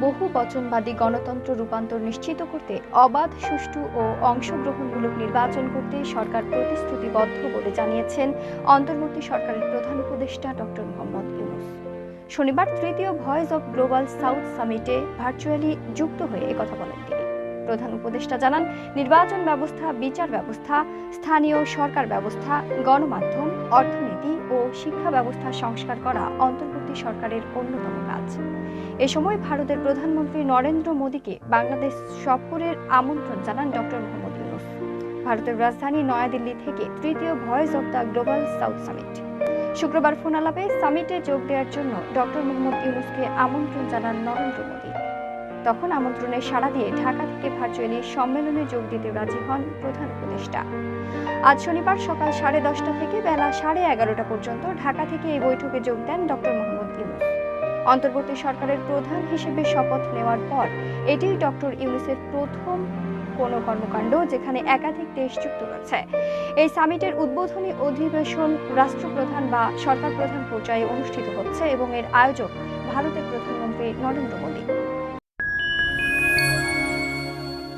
বহু বচনবাদী গণতন্ত্র রূপান্তর নিশ্চিত করতে, অবাধ, সুষ্ঠু ও অংশগ্রহণমূলক নির্বাচন করতে সরকার প্রতিশ্রুতিবদ্ধ বলে জানিয়েছেন অন্তর্বর্তী সরকারের প্রধান উপদেষ্টা ডক্টর মোহাম্মদ ইউনুস। শনিবার তৃতীয় ভয়েস অব গ্লোবাল সাউথ সামিটে ভার্চুয়ালি যুক্ত হয়ে একথা বলেন তিনি। প্রধান উপদেষ্টা জানান, নির্বাচন ব্যবস্থা, বিচার ব্যবস্থা, স্থানীয় সরকার ব্যবস্থা, গণমাধ্যম, অর্থনীতি ও শিক্ষা ব্যবস্থা সংস্কার করা অন্তর্বর্তী সরকারের অন্যতম কাজ। এ সময় ভারতের প্রধানমন্ত্রী নরেন্দ্র মোদীকে বাংলাদেশ সফরের আমন্ত্রণ জানান ডক্টর মোহাম্মদ ইউনুস। ভারতের রাজধানী নয়াদিল্লি থেকে তৃতীয় voice of the global south summit. শুক্রবার ফোন আলাপে সামিটে যোগ দেওয়ার জন্য ডক্টর মোহাম্মদ ইউনুসকে আমন্ত্রণ জানান নরেন্দ্র মোদী। তখন আমন্ত্রণে সাড়া দিয়ে ঢাকা থেকে ভার্চুয়ালি সম্মেলনে যোগ দিতে রাজি হন প্রধান উপদেষ্টা। আজ শনিবার সকাল সাড়ে দশটা থেকে বেলা সাড়ে এগারোটা পর্যন্ত ঢাকা থেকে এই বৈঠকে যোগ দেন ডক্টর মোহাম্মদ ইউনুস। অন্তর্বর্তী সরকারের প্রধান হিসেবে শপথ নেওয়ার পর এটি ডক্টর ইউনুসের প্রথম কোনো কর্মকাণ্ড যেখানে একাধিক দেশ যুক্ত রয়েছে। এই সামিটের উদ্বোধনী অধিবেশন রাষ্ট্রপ্রধান বা সরকার প্রধান পর্যায়ে অনুষ্ঠিত হচ্ছে এবং এর আয়োজক ভারতের প্রধানমন্ত্রী নরেন্দ্র মোদী।